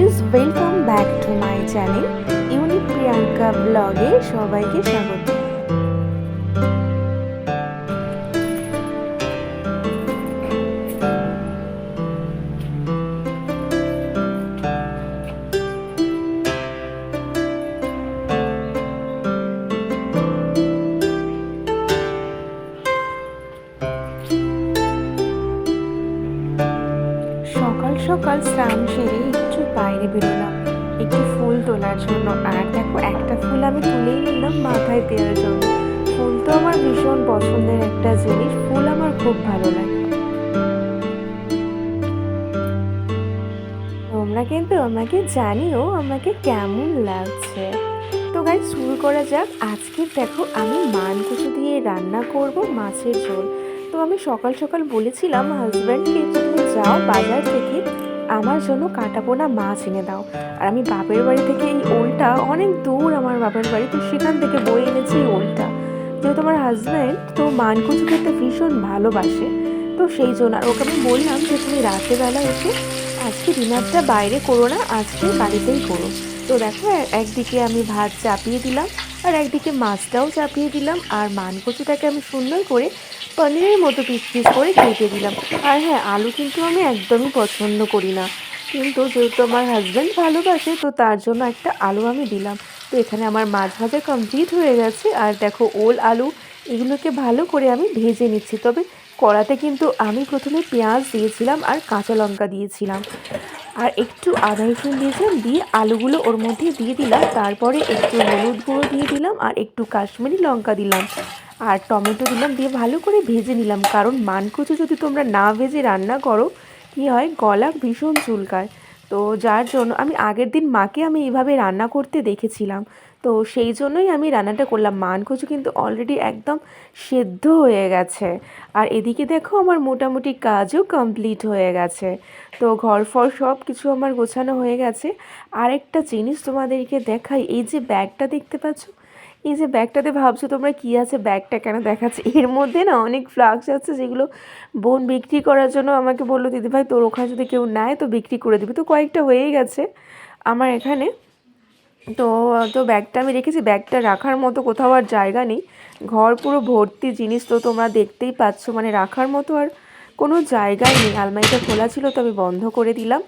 Welcome back to my channel unique Priyanka ব্লগে সবাইকে স্বাগত। সকাল স্নান সেরে একটু বাইরে বেরোলাম। একটু ফুল তোলার জন্য। আর দেখো, একটা ফুল আমি তুলেই নিলাম মাথায় দেওয়ার জন্য। ফুল তো আমার ভীষণ পছন্দের একটা জিনিস। ফুল আমার খুব ভালো লাগে। তোমরা কিন্তু আমাকে জানিও, আমাকে কেমন লাগছে। তো গাই শুরু করা যাক। আজকে দেখো, আমি মানকুচু দিয়ে রান্না করব মাছের ঝোল। তো আমি সকাল সকাল বলেছিলাম হাজব্যান্ডকে যাও বাজার থেকে, আমার জন্য কাটা পোনা মাছ এনে দাও। আর আমি বাপের বাড়ি থেকে এই ওলটা অনেক দূর আমার বাপের বাড়ি তো সেখান থেকে বয়ে এনেছি এই ওলটা। যেহেতু আমার হাজব্যান্ড তো মানকুচু খেতে ভীষণ ভালোবাসে। তো সেই জন্য আর ওকে আমি বললাম যে তুমি রাত্রেবেলা এসে, আজকে ডিনারটা বাইরে করো না, আজকে বাড়িতেই করো। তো দেখো একদিকে আমি ভাত চাপিয়ে দিলাম আর একদিকে মাছটাও চাপিয়ে দিলাম, আর মানকচুটাকে আমি সুন্দর করে পনিরের মতো পিস পিস করে কেটে দিলাম। আর হ্যাঁ আলু কিন্তু আমি একদমই পছন্দ করি না। কিন্তু যেহেতু আমার হাজব্যান্ড ভালোবাসে, তো তার জন্য একটা আলু আমি দিলাম। তো এখানে আমার মাছ ভাজা কমপ্লিট হয়ে গেছে, আর দেখো ওল আলু, এগুলোকে ভালো করে আমি ভেজে নিচ্ছি। তবে কড়াতে কিন্তু আমি প্রথমে পেঁয়াজ দিয়েছিলাম আর কাঁচা লঙ্কা দিয়েছিলাম। আর একটু আদা রসুন দিয়েছিলাম, দিয়ে আলুগুলো ওর মধ্যে দিয়ে দিলাম। তারপরে একটু হলুদ গুঁড়ো দিয়ে দিলাম আর একটু কাশ্মীরি লঙ্কা দিলাম। আর টমেটো দিলাম, দিয়ে ভালো করে ভেজে নিলাম। কারণ মানকচু যদি তোমরা না ভেজে রান্না করো, কী হয়? গলা ভীষণ চুলকায়। তো যার জন্য আমি আগের দিন মাকে আমি এইভাবে রান্না করতে দেখেছিলাম। তো সেই জন্যই আমি রান্নাটা করলাম। মান খুঁজু কিন্তু অলরেডি একদম সেদ্ধ হয়ে গেছে। আর এদিকে দেখো আমার মোটামুটি কাজও কমপ্লিট হয়ে গেছে। তো ঘর ফর সব কিছু আমার গোছানো হয়ে গেছে। আরেকটা জিনিস তোমাদেরকে দেখাই। এই যে ব্যাগটা দেখতে পাচ্ছ এই যে ব্যাগটাতে ভাবছ তোমরা কী আছে? ব্যাগটা কেন দেখাচ্ছে? এর মধ্যে না অনেক ফ্লাক্স আছে যেগুলো বোন বিক্রি করার জন্য আমাকে বলল দিদিভাই তোর ওখানে যদি কেউ নেয় তো বিক্রি করে দিবি। তো কয়েকটা হয়েই গেছে আমার এখানে। তো তো ব্যাগটা আমি রেখেছি। ব্যাগটা রাখার মতো কোথাও আর জায়গা নেই। ঘর পুরো ভর্তি জিনিস তো তোমরা দেখতেই পাচ্ছ। মানে রাখার মতো আর কোনো জায়গাই নেই। আলমারিটা খোলা ছিল তো আমি বন্ধ করে দিলাম।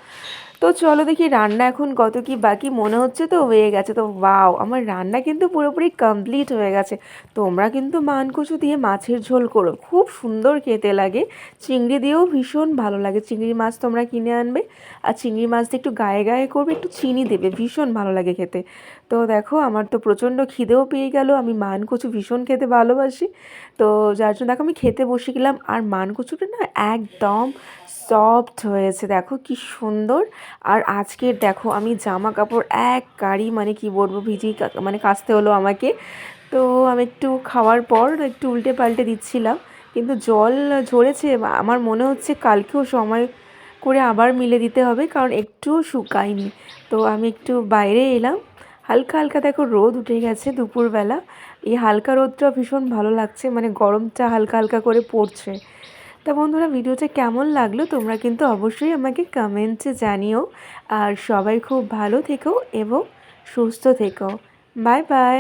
তো চলো দেখি রান্না এখন কত কি বাকি মনে হচ্ছে তো হয়ে গেছে। তো ওয়াও, আমার রান্না কিন্তু পুরোপুরি কমপ্লিট হয়ে গেছে। তোমরা কিন্তু মানকচু দিয়ে মাছের ঝোল করো, খুব সুন্দর খেতে লাগে। চিংড়ি দিয়েও ভীষণ ভালো লাগে। চিংড়ি মাছ তোমরা কিনে আনবে আর চিংড়ি মাছ দিয়ে একটু গায়ে গায়ে করবে, একটু চিনি দেবে, ভীষণ ভালো লাগে খেতে। তো দেখো আমার তো প্রচণ্ড খিদেও পেয়ে গেল, আমি মানকচু ভীষণ খেতে ভালোবাসি। তো যার জন্য দেখো আমি খেতে বসে গেলাম আর মানকচুটা না একদম সফট হয়েছে। দেখো কি সুন্দর আর আজকের দেখো আমি জামা কাপড় এক গাড়ি মানে কি বলব, ভিজি মানে কাচতে হলো আমাকে। তো আমি একটু খাওয়ার পর একটু উল্টে পাল্টে দিচ্ছিলাম, কিন্তু জল ঝরেছে। আমার মনে হচ্ছে কালকেও সময় করে আবার মিলে দিতে হবে, কারণ একটুও শুকায়নি। তো আমি একটু বাইরে এলাম। হালকা হালকা দেখো রোদ উঠে গেছে দুপুরবেলা। এই হালকা রোদটা ভীষণ ভালো লাগছে মানে গরমটা হালকা হালকা করে পড়ছে। তা বন্ধুরা, ভিডিওটা কেমন লাগল তোমরা কিন্তু অবশ্যই আমাকে কমেন্টে জানিও। আর সবাই খুব ভালো থেকো এবং সুস্থ থেকো। Bye bye.